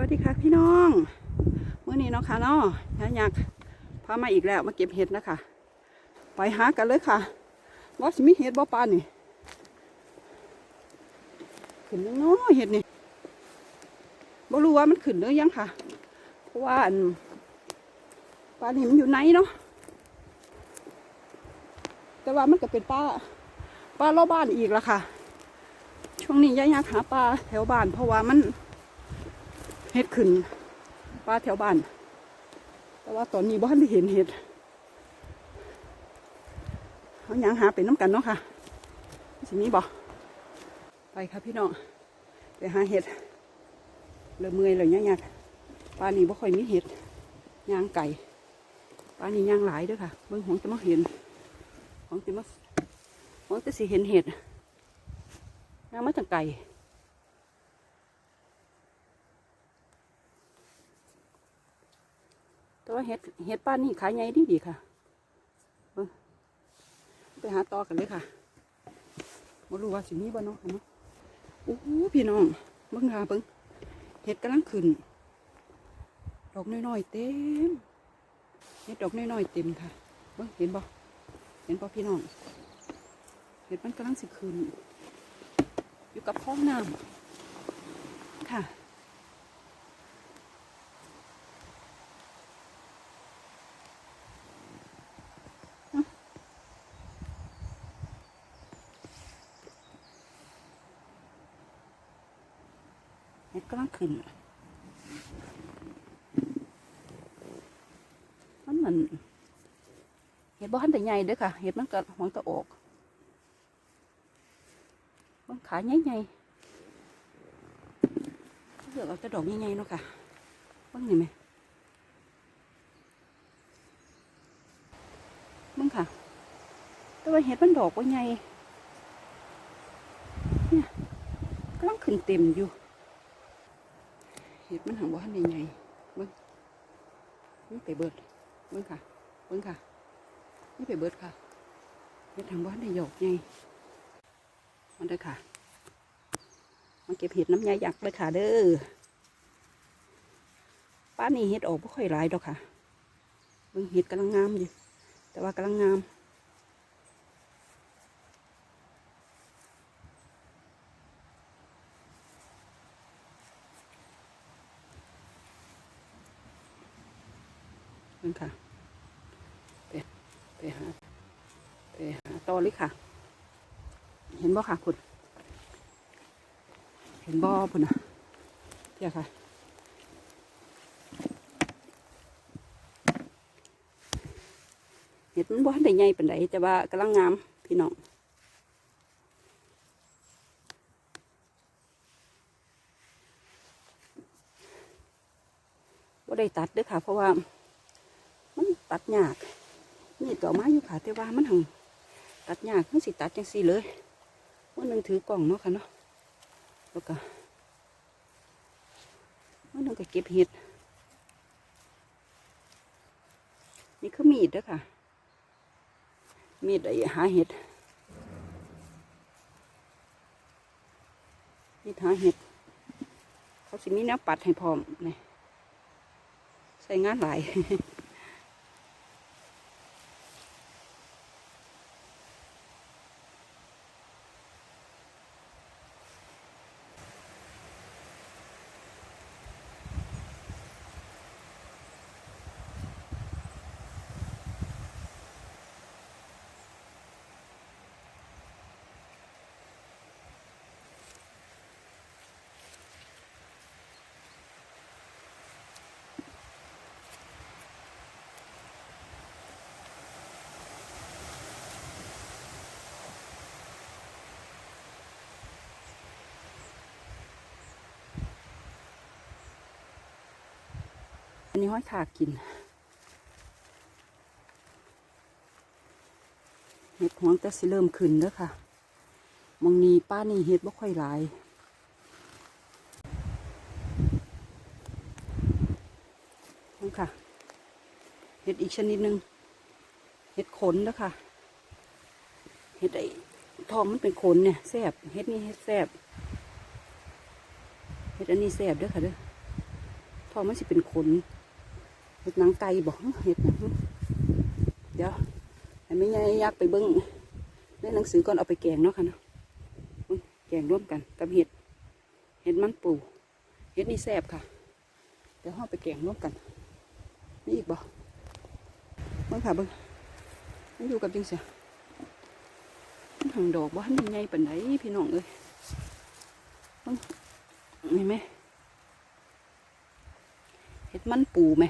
วัสดีค่ะพี่น้องเมื่อนี้เนาะค่ะเนาะยายยักพามาอีกแล้วมาเก็บเห็ดนะคะ ไปหากันเลยค่ะว่าสิมีเห็ดบ่ปานนี่ขึ้นยังเนาะเห็ดนี่บ่รู้ว่ามันขึ้นหรือยังค่ะ เพราะว่าอันปลานี่มันอยู่ไหนเนาะแต่ว่ามันก็เป็นปลาปลารอบบ้านอีกละค่ะ ช่วงนี้ยายยักหาปลาแถวบ้าน เพราะว่ามัน เห็ดขึ้นปลาแถวบ้าน แต่ว่าตอนนี้บ้านได้เห็นเห็ดเขายังหาเป็นน้ำกันเนาะค่ะสินี้บอกไปค่ะพี่น้องไปหาเห็ดเริ่มเมื่อยเลยเนี่ยปลานี่บ่ค่อยมีเห็ดย่างไก่ปลานี่ย่างหลายด้วยค่ะเบิ่งของจะมาเห็นของจะมาของจะสิเห็นเห็ดย่างมาจากไก่ แต่ ว่าเห็ดเห็ดป้านนี่ขายใหญ่ดีดีค่ะไปหาต่อกันเลยค่ะมารู้ว่าสิมีบ่เนาะค่ะเนาะโอ้พี่น้องเบิ่งค่ะเบิ่งเห็ดกำลังขึ้น ดอกน้อยๆเต็มเห็ดดอกน้อยๆเต็มค่ะเบิ่งเห็นบ่เห็นบ่พี่น้องเห็ดมันกำลังสิขึ้นอยู่กับท้องน้ำค่ะ เห็ดกำลังขึ้นมันเหมือนเห็ดบ้านแต่ใหญ่เด้อค่ะ เห็ดมันก็หวงตะออกบางขาใหญ่ๆเลือกเอาแต่ดอกใหญ่ๆเนาะค่ะบางนี่ไหมมึงค่ะ แต่ว่าเห็ดมันดอกว่าใหญ่เนี่ยกำลังขึ้นเต็มอยู่ เห็ดมันหังบ่ทันได้ใหญ่เบิ่งนี่ไปเบิดเบิ่งค่ะเบิ่งค่ะนี่ไปเบิดค่ะเห็ดหังบ่ทันได้หยกใหญ่มันเด้ค่ะมาเก็บเห็ดน้ำยายักษ์เลยค่ะเด้อป้านนี้เห็ดออกบ่ค่อยหลายดอกค่ะเบิ่งเห็ดกำลังงามอยู่แต่ว่ากำลังงาม เบิ่ค่ะ ไปไปหาไปหาต่อเลยค่ะ เห็นบ่ค่ะคุณเห็นบ่อพุ่นนะเดี๋ยวค่ะเห็ดมันบ่ทันได้ใหญ่ปานใดแต่ว่ากำลังงามพี่น้องบ่ได้ตัดเด้อค่ะ เพราะว่า ตัดยากนี่ต่อมาอยู่ค่ะแต่ว่ามันหังตัดยากมันสิตัดจังซี่เลยวันหนึ่งถือกล่องเนาะค่ะเนาะแล้วก็วันหนึ่งก็เก็บเห็ดนี่คือมีดด้อค่ะ มีดไอ้หาเห็ดมีดหาเห็ด เขาสิมีแนวปัดให้พร้อมนี่ใส่งานหลาย อันนี้ห้อยขากิน เห็ดหวงแต่สิเริ่มขึ้นเด้อค่ะมองนี้ป้านี่เห็ดบ่ค่อยหลายนี่ค่ะ เห็ดอีกชนิดหนึ่งเห็ดขนเด้อค่ะ เห็ดไอ้ทองมันเป็นขนเนี่ยแซบเห็ดนี่เห็ดแซบเห็ดอันนี้แซบเด้อค่ะเด้ออมันสิเป็นขน เห็ดนังไก่บอกเห็ดนังเดี๋ยวให้ไม่ใหญ่อยากไปเบิ้งในหนังสือก่อนเอาไปแกงเนาะค่ะเนาะแกงร่วมกันกับเห็ดเห็ดมันปูเห็ดนี่แซ่บค่ะ เดี๋ยวเราไปแกงร่วมกันนี่อีกบ่เบิ้งค่ะเบิ้งมันอยู่กับจริงเสียมันหังดอกบ่ทันยังไงปานไหนพี่น้องเอ้ยเบิ้งนี่ไหมเห็ดมันปูไหม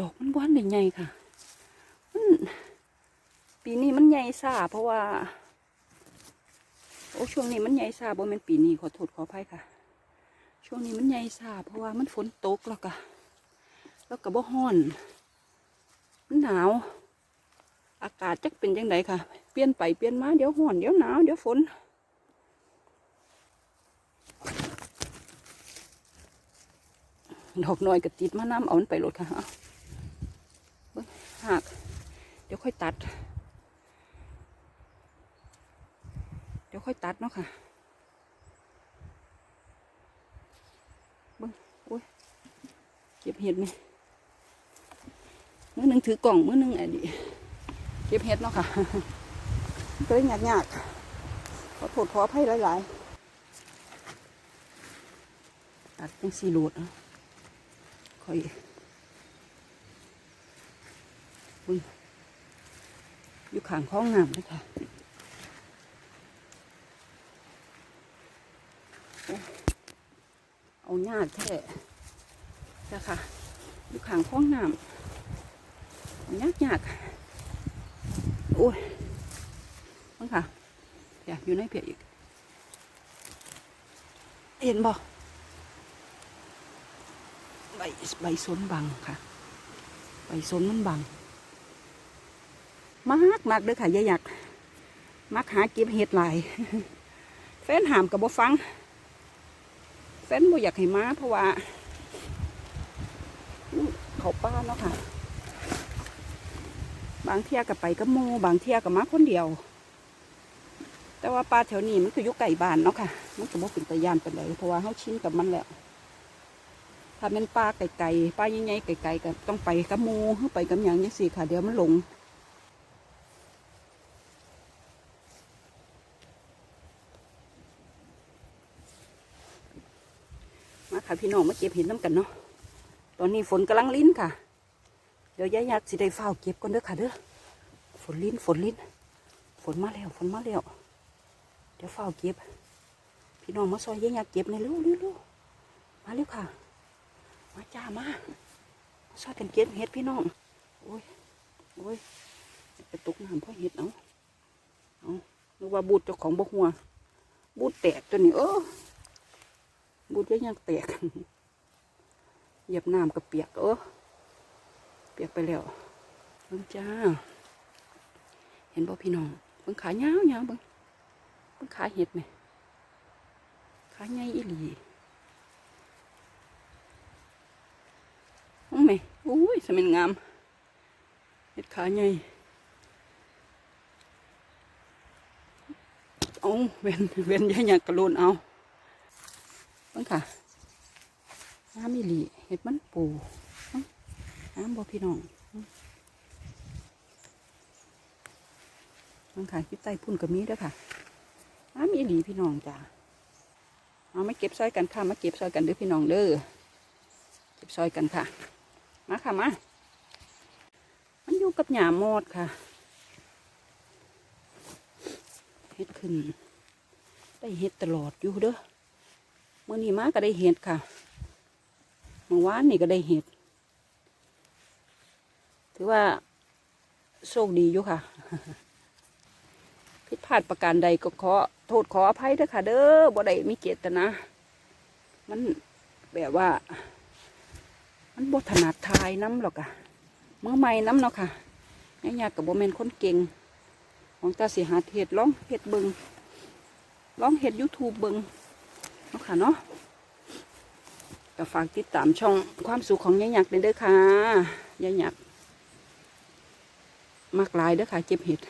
ดอกมันบ้านได้ใหญ่ค่ะมันปีนี้มันใหญ่ซาเพราะว่า โอ้ช่วงนี้มันใหญ่ซาบ่แม่นปีนี้ขอโทษขออภัยค่ะ ช่วงนี้มันใหญ่ซาเพราะว่ามันฝนตกแล้วก็แล้วก็บ่ฮ้อนมันหนาว อากาศจักเป็นยังไงค่ะ เปลี่ยนไปเปลี่ยนมาเดี๋ยวห่อนเดี๋ยวหนาวเดี๋ยวฝนดอกน้อยก็ติดมาน้ำเอามันไปรถค่ะ หากเดี๋ยวค่อยตัด เดี๋ยวค่อยตัดเนาะค่ะเบิ่งโอ้ยเก็บเห็ดไหมเมื่อหนึ่งถือกล่องเมื่อหนึ่งไอ้ดิเก็บเห็ดเนาะค่ะก็เลยยากยากๆขอโทษขออภัยหลาย ๆ ตัดเป็นสีโหลดเนาะค่อย บุญอยู่ข้างคลองน้ำเลยค่ะเอาหญ้าแท้จ้ะค่ะอยู่ข้างคลองน้ำยากยากโอ้ยมังค่ะเดี๋ยวอยู่ในเพียอีก เห็นบ่ใบใบสนบังค่ะ ใบสนมันบัง มากมากเด้อค่ะยายอยากมักหาเก็บเห็ดหลายแฟนหามกับบ่ฟัง แฟนบ่อยากให้มาเพราะว่าเขาป้าเนาะค่ะ บางเที่ยกับไปกับหมูบางเที่ยกับมาคนเดียว แต่ว่าปลาแถวนี้มันก็อยู่ไก่บานเนาะค่ะ มันก็บ่เป็นตะยานเป็นไรเพราะว่าเขาชินกับมันแล้วถ้าเป็นปลาไก่ๆปลาใหญ่ๆไก่ๆก็ต้องไปกับหมูหรือไปกับหยังยังสี่ค่ะ เดี๋ยวมันหลง ค่ะพี่น้องมาเก็บเห็ดน้ำกันเนาะตอนนี้ฝนกำลังลิ้นค่ะ เดี๋ยวยายยักษ์สิได้เฝ้าเก็บก่อนเด้อค่ะเด้อฝนลิ้นฝนลิ้น ฝนมาแล้วฝนมาแล้วเดี๋ยวเฝ้าเก็บ พี่น้องมาซอยยายยักษ์เก็บในเร็วเร็วมาเร็วค่ะ มาจ้ามามาซอยกันเก็บเห็ดพี่น้องโอ้ยโอ้ยไปตกน้ำเพราะเห็ดเอาเอานึกว่าบูดเจ้าของบกหัวบูดแตกตัวนี้เออ บูดยายยักษ์แตกเหยียบน้ำกับเปียกเออเปียกไปแล้วเบิ่งจ้า เห็นบ่พี่น้องเบิ่งขาเงาวเงาเบิ่งเบิ่งขาเห็ดไหมขาใหญ่อีหลีโอ้ไหมอุ้ยสมินงามเห็ดขาใหญ่เอาเว้นเว้นยาอยากกระโลนเอา เบิ่งค่ะน้ำอีหลีเห็ดมันปูน้ำบ่พี่น้องน้องขายคิดใต้พุ่นกับมีเด้วยค่ะน้ำมีหลีพี่น้องจ้าเอาไม่เก็บซอยกันค่ะมาเก็บซอยกันเด้อพี่น้องเด้อเก็บซอยกันค่ะ มาค่ะมามันอยู่กับหญ้ามอดค่ะเฮ็ดขึ้นได้เฮ็ดตลอดอยู่เด้อ มื่อนี้มาก็ได้เฮ็ดค่ะเมื่อวานนี่ก็ได้เห็ด ถือว่าโชคดีอยู่ค่ะ ผิดพลาดประการใดก็ขอโทษขออภัยเด้อค่ะ เด้อบ่ได้มีเจตนามันแบบว่า มันบ่ถนัดทายน้ำหรอกอะเมื่อใหม่น้ำเนาะค่ะยากๆกับบ่แมนคนเก่ง ของตาสิหาเห็ดร้องเห็ดเบิงร้องเห็ดยูทูบเบิง นาะค่ะเนาะก็ฝากติดตามช่องความสุขของยายหยักเด้อค่ะยายหยักมากลายเด้อค่ะเก็บเห็ด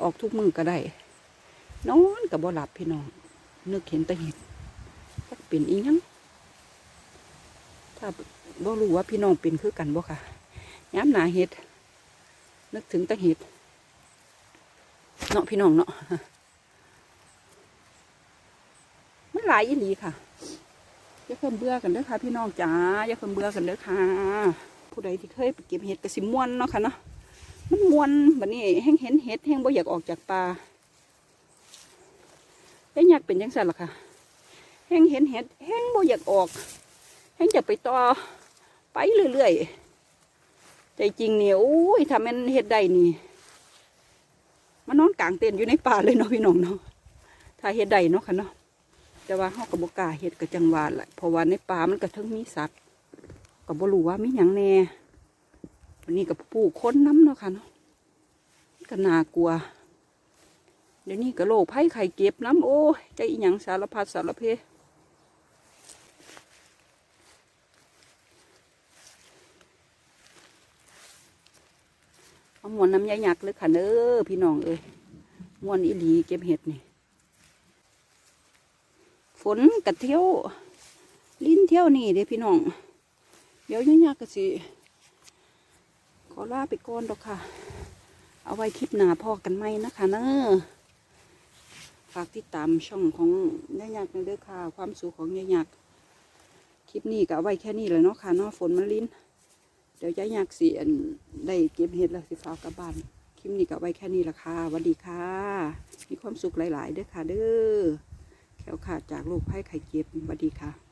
ออกทุกมือก็ได้นอนกับบ่หลับพี่น้องนึกเห็นแต่เห็ดจักเป็นอีหยังถ้าบ่รู้ว่าพี่น้องเป็นคือกันบ่ค่ะย้ำหนาเห็ด นึกถึงแต่เห็ดเนาะพี่น้องเนาะ มัน หลายอีหลีค่ะอย่าเพิ่มเบื่อกันเด้อค่ะพี่น้องจ๋าอย่าเพิ่มเบื่อกันเด้อค่ะ ผู้ใดที่เคยไปเก็บเห็ดกระสิมวนเนาะค่ะเนาะมันมวนบัดนี้แห้งเห็นเห็ดแห้งบ่อยากออกจากป่าแห้งอยากเป็นจังซั่นล่ะค่ะแห้งเห็นเห็ดแห้งบ่อยากออกแห้งจะไปต่อไปเรื่อยๆใจจริงเนี่ยโอ้ยถ้ามันเห็ดได้นี่มานอนกลางเต็นท์อยู่ในป่าเลยเนาะพี่น้องเนาะถ้าเห็ดได้เนาะค่ะเนาะ แต่ว่าเฮากับบกล้าเห็ดกับจังหวาแหละเพราะว่าในป่ามันก็ทั้งมีสัตว์ก็บ่รู้ว่ามีหยังแน่วันนี้กับผู้คนน้ำเนาะค่ะเนาะก็น่ากลัว เดี๋ยวนี้ก็โรคภัยไข้เก็บน้ำโอ้ยใจอีหยังสารพัดสารเพเอามวนน้ำยาหยักเลยค่ะเด้อพี่น้องเอ้ยมวนอีหลีเก็บเห็ดนี่ นกะเที่ยว ลิ้นเที่ยวนี่เด้พี่น้อง เดี๋ยวยาหยักก็สิ ขอลาไปก่อนดอกค่ะ เอาไว้คลิปหน้าพอกันไหมนะคะเนอะฝากติดตามช่องของยาหยักเด้อค่ะ ความสุขของยาหยักคลิปนี้ก็เอาไว้แค่นี้เลยเนาะค่ะเนาะฝนมันลิ้น เดี๋ยวยายอยากสิอันได้เก็บเห็ดแล้วสิฟ้ากลับบ้านคลิปนี้ก็ไว้แค่นี้ละค่ะสวัสดีค่ะ มีความสุขหลาย ๆ เด้อค่ะเด้อ แขวขาดจากโรคภัยไข้เจ็บสวัสดีค่ะ